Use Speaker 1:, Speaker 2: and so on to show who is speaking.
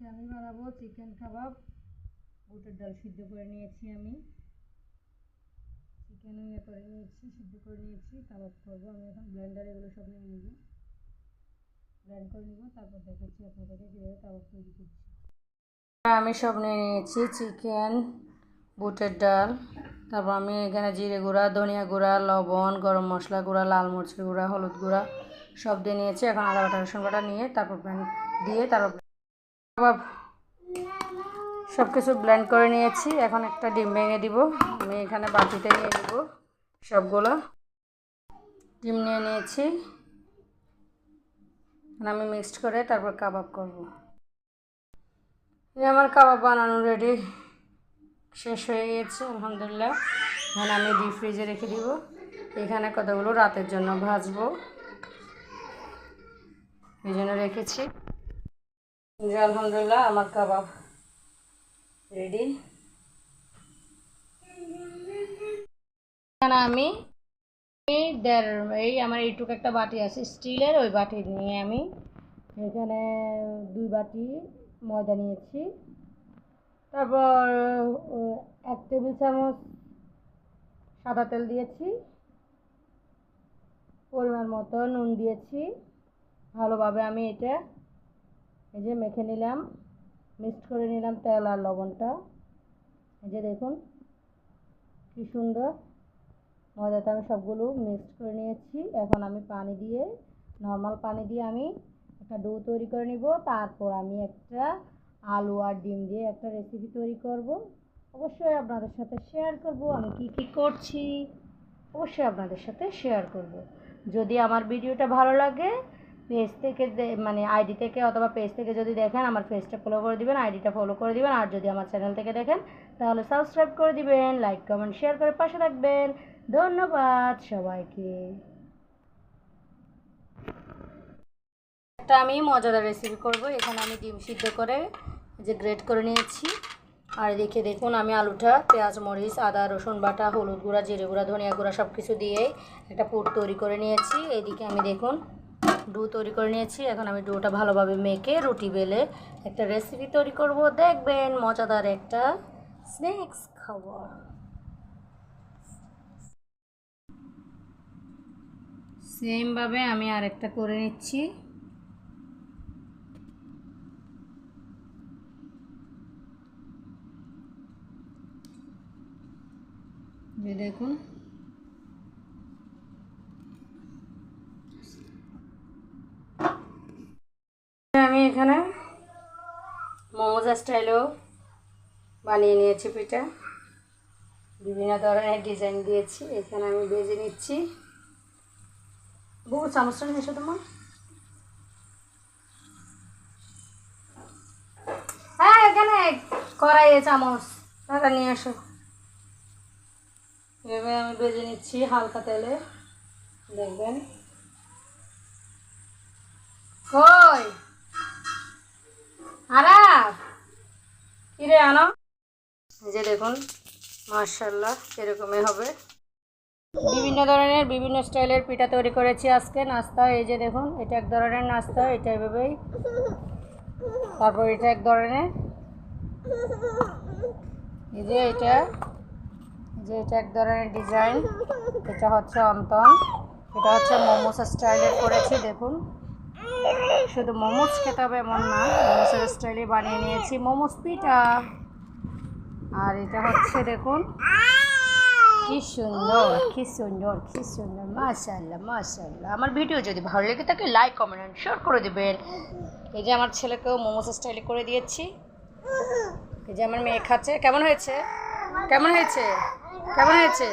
Speaker 1: আজকে আমি বানাবো চিকেন কাবাব। বুটের ডাল সিদ্ধ করে নিয়েছি আমি। চিকেনও ইয়ে করে নিয়েছি, সিদ্ধ করে নিয়েছি, কাবাব করব। আমি এখন ব্লেন্ডার এগুলো সব নিয়ে নিব। ব্লেন্ড করে নিব, তারপর দেখাচ্ছি আপনাদেরকে কীভাবে কাবাব তৈরি করছি। আমি সব নিয়ে নিয়েছি, চিকেন, বুটের ডাল। তারপর আমি এখানে জিরে গুঁড়া, ধনিয়া গুঁড়া, লবণ, গরম মশলা গুঁড়া, লাল মরিচের গুঁড়া, হলুদ গুঁড়া সব দিয়ে নিয়েছি। এখন আদা বাটা রসুন বাটা নিয়ে তারপর দিয়ে তারপর কাবাব সব কিছু ব্লেন্ড করে নিয়েছি। এখন একটা ডিম ভেঙে দিব। আমি এখানে বাটিতে নিয়ে দিব সবগুলো। ডিম নিয়ে নিয়েছি। আমি মিক্সড করে তারপর কাবাব করব। এই আমার কাবাব বানানো রেডি শেষ হয়ে গেছে আলহামদুলিল্লাহ। এখন আমি ডিপ ফ্রিজে রেখে দিব। এখানে কতগুলো রাতের জন্য ভাজবো। এই জন্য রেখেছি। আলহামদুলিল্লাহ, আমার কাবাব রেডি আমি দেড়, এই আমার এইটুকু একটা বাটি আছে, স্টিলের ওই বাটি নিয়ে আমি এখানে দুই বাটি ময়দা নিয়েছি। তারপর এক টেবিল চামচ সাদা তেল দিয়েছি, পরিমাণ মতো নুন দিয়েছি। ভালোভাবে আমি এটা এই যে মেখে নিলাম, মিক্সড করে নিলাম তেল আর লবণটা। এই যে দেখুন, কি সুন্দর। ময়দাটা আমি সবগুলো মিক্সড করে নিয়েছি। এখন আমি পানি দিয়ে, নর্মাল পানি দিয়ে আমি একটা ডো তৈরি করে নিব। তারপর আমি একটা আলু আর ডিম দিয়ে একটা রেসিপি তৈরি করব। অবশ্যই আপনাদের সাথে শেয়ার করব। আমি কি কি করছি, অবশ্যই আপনাদের সাথে শেয়ার করব। যদি আমার ভিডিওটা ভালো লাগে পেজ থেকে মানে আইডি থেকে অথবা পেজ থেকে যদি দেখেন, আমার পেজটা ফলো করে দিবেন আইডিটা ফলো করে দিবেন, আর যদি আমার চ্যানেল থেকে দেখেন, তাহলে সাবস্ক্রাইব করে দিবেন লাইক কমেন্ট শেয়ার করে পাশে থাকবেন। ধন্যবাদ সবাইকে। একটা আমি মজাদার রেসিপি করব, এখানে আমি ডিম সিদ্ধ করে যে গ্রেট করে নিয়েছি। আর এদিকে দেখুন, আমি আলুটা, পেঁয়াজ, মরিচ, আদা, রসুন বাটা, হলুদ গুঁড়া, জিরে গুঁড়া, ধনিয়া গুঁড়া সব কিছু দিয়ে একটা পুর তৈরি করে নিয়েছি। এদিকে আমি দেখুন ডো তৈরি করে নিয়েছি। এখন আমি ডোটা ভালোভাবে মেখে রুটি বেলে একটা রেসিপি তৈরি করব। দেখবেন মজাদার একটা স্ন্যাক্স খাবার। সেমভাবে আমি আরেকটা করে নিচ্ছি। দেখুন। আমি এখানে মোমোজ স্টাইলেও বানিয়ে নিয়েছি পিঠা। বিভিন্ন ধরনের ডিজাইন দিয়েছি। এখানে আমি বেজে নিচ্ছি। বহু চামচটা নিয়ে এসো তোমার হ্যাঁ এখানে কড়াইয়ে চামচ। টাকা নিয়ে আসো। এভাবে আমি বেজে নিচ্ছি হালকা তেলে। দেখবেন। আনো যে দেখুন মার্শাল্লাহ এরকমই হবে। বিভিন্ন ধরনের, বিভিন্ন স্টাইলের পিঠা তৈরি করেছি আজকে। নাস্তা, এই যে দেখুন, এটা এক ধরনের নাস্তা, এটা এভাবেই। তারপর এটা এক ধরনের। এই যে এটা যে এটা এক ধরনের ডিজাইন। এটা হচ্ছে অন্তন। এটা হচ্ছে মোমোস স্টাইলের করেছি, দেখুন। শুধু মোমোস খেতে হবে এমন না, মোমোসের স্টাইলে বানিয়ে নিয়েছি মোমোস পিঠা। আর এটা হচ্ছে দেখুন, কি সুন্দর কি সুন্দর কি সুন্দর মাশাল্লাহ মাশাল্লাহ আমার ভিডিও যদি ভালো লেগে থাকে লাইক কমেন্ট অ্যান্ড শেয়ার করে দেবেন। এই যে আমার ছেলেকেও মোমোস স্টাইলে করে দিয়েছি। এই যে আমার মেয়ে খাচ্ছে। কেমন হয়েছে? কেমন হয়েছে? কেমন হয়েছে?